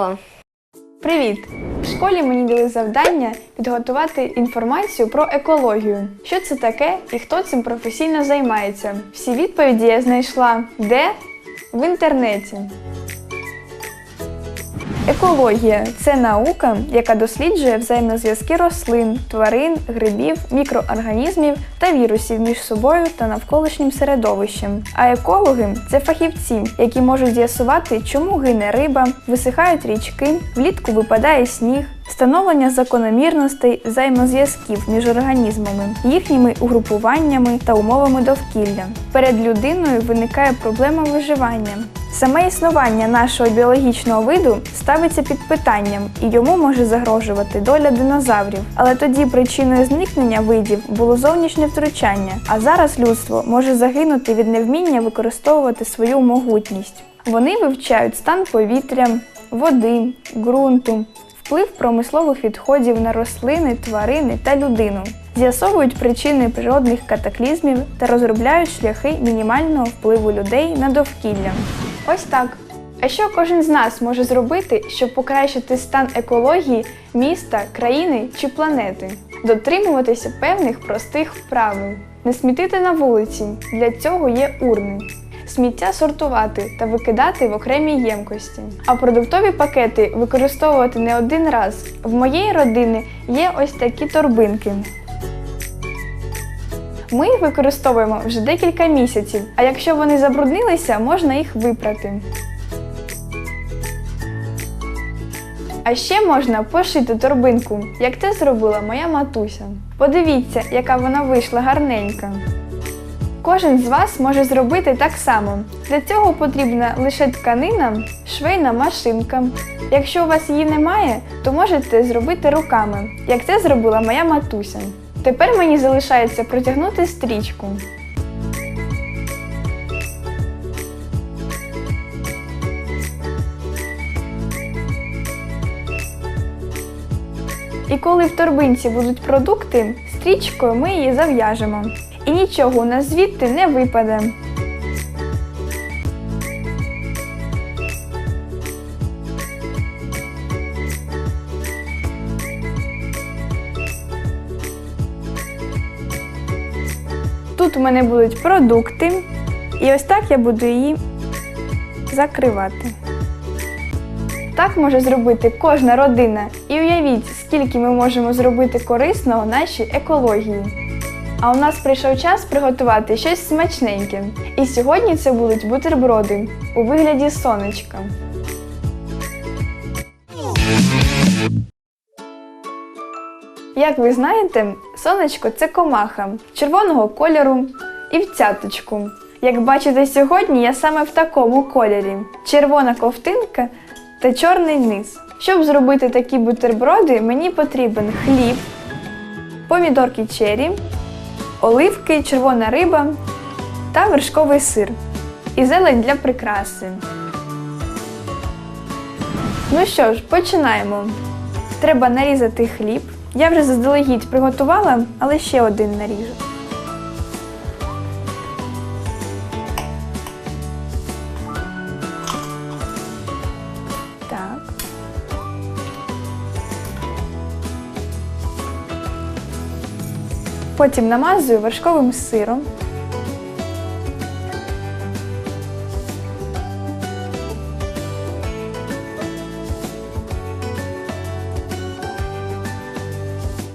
Починаємо! Привіт! В школі мені дали завдання підготувати інформацію про екологію. Що це таке і хто цим професійно займається? Всі відповіді я знайшла де? В інтернеті. Екологія це наука, яка досліджує взаємозв'язки рослин, тварин, грибів, мікроорганізмів та вірусів між собою та навколишнім середовищем. А екологи це фахівці, які можуть з'ясувати, чому гине риба, висихають річки, влітку випадає сніг, встановлення закономірностей взаємозв'язків між організмами, їхніми угрупуваннями та умовами довкілля. Перед людиною виникає проблема виживання. Саме існування нашого біологічного виду ставиться під питанням і йому може загрожувати доля динозаврів. Але тоді причиною зникнення видів було зовнішнє втручання, а зараз людство може загинути від невміння використовувати свою могутність. Вони вивчають стан повітря, води, ґрунту, вплив промислових відходів на рослини, тварини та людину, з'ясовують причини природних катаклізмів та розробляють шляхи мінімального впливу людей на довкілля. Ось так. А що кожен з нас може зробити, щоб покращити стан екології міста, країни чи планети? Дотримуватися певних простих правил, не смітити на вулиці. Для цього є урни. Сміття сортувати та викидати в окремій ємкості. А продуктові пакети використовувати не один раз. В моєї родини є ось такі торбинки. Ми їх використовуємо вже декілька місяців, а якщо вони забруднилися, можна їх випрати. А ще можна пошити торбинку, як це зробила моя матуся. Подивіться, яка вона вийшла гарненька. Кожен з вас може зробити так само. Для цього потрібна лише тканина, швейна машинка. Якщо у вас її немає, то можете зробити руками, як це зробила моя матуся. Тепер мені залишається протягнути стрічку. І коли в торбинці будуть продукти, стрічкою ми її зав'яжемо. І нічого у нас звідти не випаде. Тут у мене будуть продукти, і ось так я буду її закривати. Так може зробити кожна родина. І уявіть, скільки ми можемо зробити корисного нашій екології. А у нас прийшов час приготувати щось смачненьке. І сьогодні це будуть бутерброди у вигляді сонечка. Як ви знаєте, сонечко це комаха червоного кольору і в цяточку. Як бачите сьогодні, я саме в такому кольорі: червона ковтинка та чорний низ. Щоб зробити такі бутерброди, мені потрібен хліб, помідорки чері, оливки, червона риба та вершковий сир і зелень для прикраси. Ну що ж, починаємо. Треба нарізати хліб. Я вже заздалегідь приготувала, але ще один наріжу. Потім намазую вершковим сиром.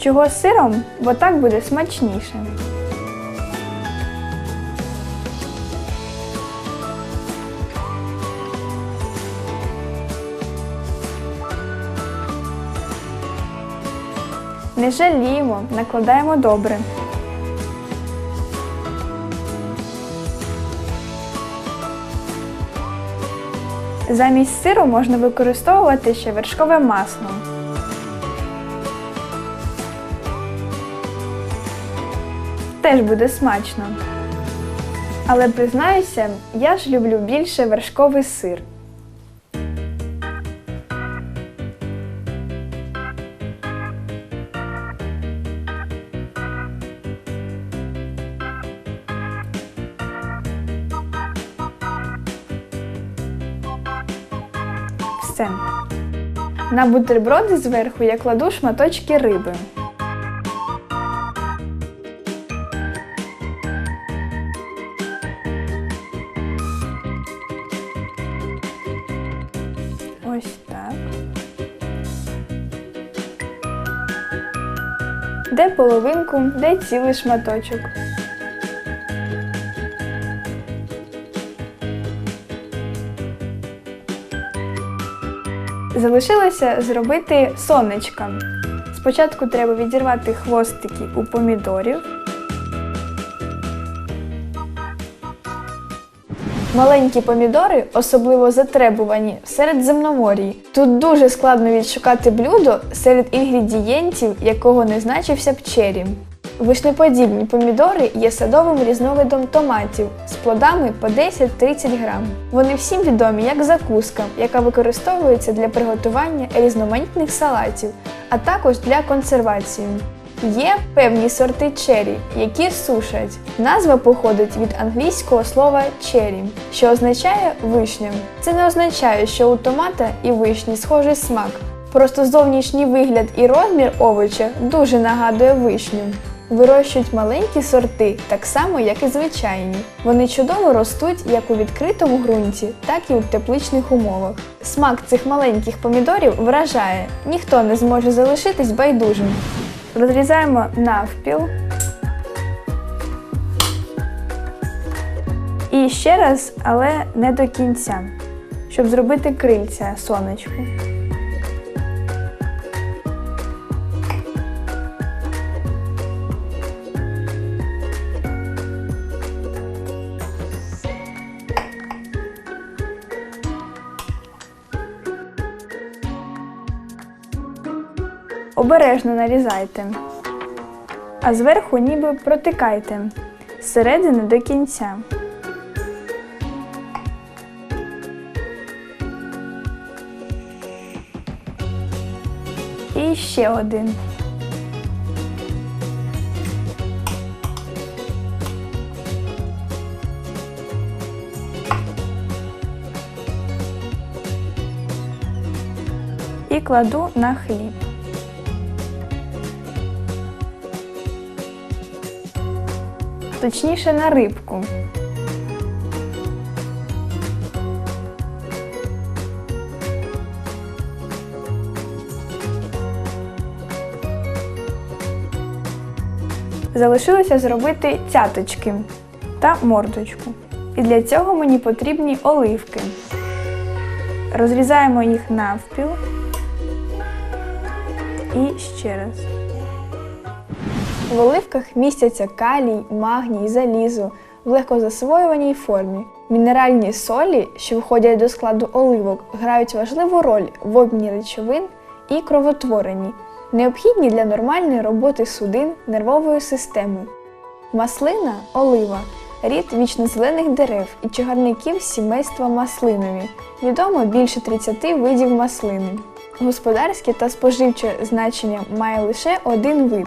Чого з сиром, бо так буде смачніше. Не жаліємо, накладаємо добре. Замість сиру можна використовувати ще вершкове масло. Теж буде смачно. Але признаюся, я ж люблю більше вершковий сир. яйце. На бутерброди зверху я кладу шматочки риби. Де половинку, де цілий шматочок. Залишилося зробити сонечка. Спочатку треба відірвати хвостики у помідорів. Маленькі помідори особливо затребувані в Середземномор'ї. Тут дуже складно відшукати блюдо серед інгредієнтів, якого не значився б чері. Вишнеподібні помідори є садовим різновидом томатів з плодами по 10-30 грам. Вони всім відомі як закуска, яка використовується для приготування різноманітних салатів, а також для консервації. Є певні сорти чері, які сушать. Назва походить від англійського слова cherry, що означає вишня. Це не означає, що у томата і вишні схожий смак. Просто зовнішній вигляд і розмір овоча дуже нагадує вишню. Вирощують маленькі сорти, так само, як і звичайні. Вони чудово ростуть як у відкритому ґрунті, так і у тепличних умовах. Смак цих маленьких помідорів вражає, ніхто не зможе залишитись байдужим. Розрізаємо навпіл. І ще раз, але не до кінця, щоб зробити крильця сонечку. Обережно нарізайте, а зверху ніби протикайте зсередини до кінця. І ще один. І кладу на хліб. Точніше на рибку. Залишилося зробити цяточки та мордочку. І для цього мені потрібні оливки. Розрізаємо їх навпіл і ще раз. В оливках містяться калій, магній, залізо в легкозасвоюваній формі. Мінеральні солі, що входять до складу оливок, грають важливу роль в обміні речовин і кровотворенні, необхідні для нормальної роботи судин нервової системи. Маслина олива рід вічнозелених дерев і чагарників сімейства маслинові. Відомо більше 30 видів маслини. Господарське та споживче значення має лише один вид.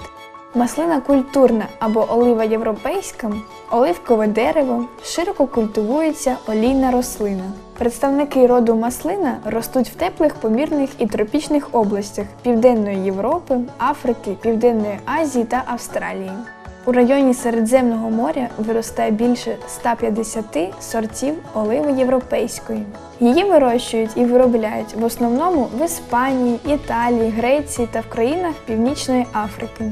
Маслина культурна або олива європейська, оливкове дерево, широко культивується олійна рослина. Представники роду маслина ростуть в теплих помірних і тропічних областях Південної Європи, Африки, Південної Азії та Австралії. У районі Середземного моря виростає більше 150 сортів оливи європейської. Її вирощують і виробляють в основному в Іспанії, Італії, Греції та в країнах Північної Африки.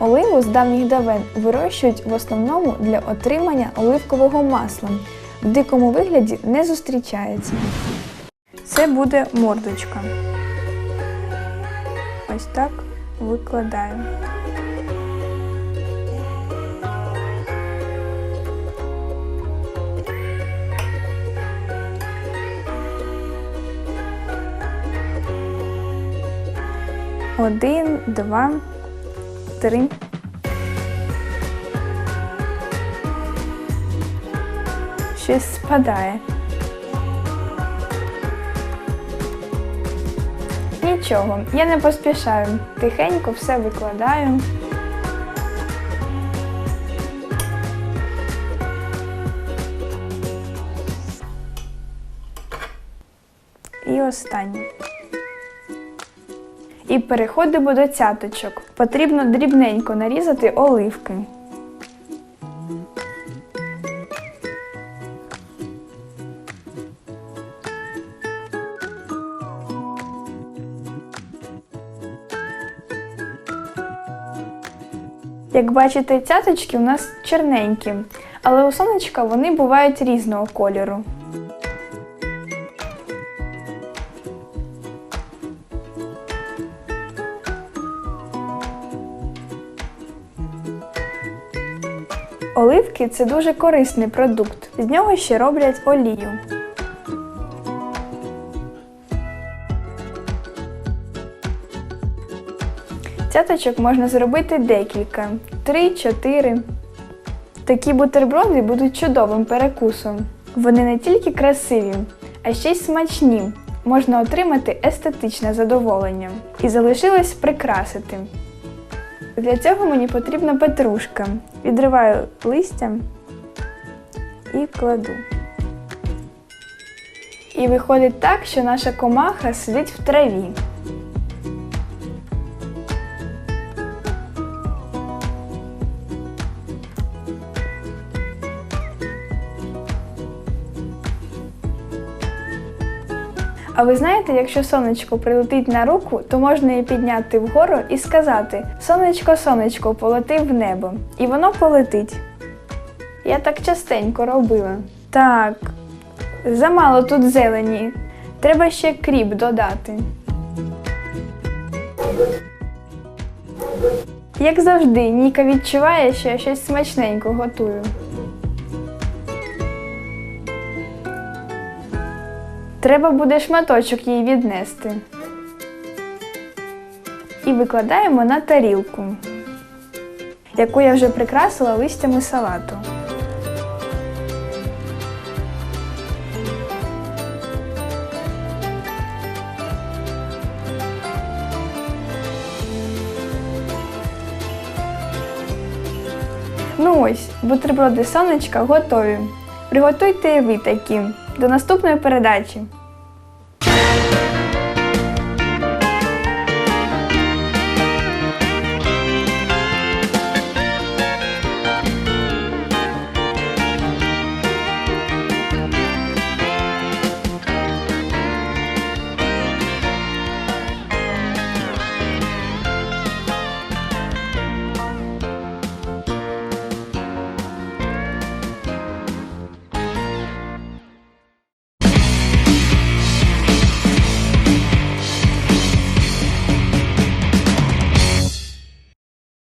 Оливу з давніх давен вирощують в основному для отримання оливкового масла. В дикому вигляді не зустрічається. Це буде мордочка. Ось так викладаю. Один, два, три. Щось спадає. Нічого, я не поспішаю. Тихенько все викладаю. І останнє. І переходимо до цяточок. Потрібно дрібненько нарізати оливки. Як бачите, цяточки у нас чорненькі, але у сонечка вони бувають різного кольору. Оливки це дуже корисний продукт. З нього ще роблять олію. Цяточок можна зробити декілька, 3-4. Такі бутерброди будуть чудовим перекусом. Вони не тільки красиві, а ще й смачні. Можна отримати естетичне задоволення. І залишилось прикрасити. Для цього мені потрібна петрушка. Відриваю листя і кладу. І виходить так, що наша комаха сидить в траві. А ви знаєте, якщо сонечко прилетить на руку, то можна її підняти вгору і сказати Сонечко, сонечко, полети в небо. І воно полетить. Я так частенько робила. Так, замало тут зелені. Треба ще кріп додати. Як завжди, Ніка відчуває, що я щось смачненько готую. Треба буде шматочок їй віднести. І викладаємо на тарілку, яку я вже прикрасила листями салату. Ну ось, бутерброди сонечка готові. Приготуйте і ви такі. До наступної передачі!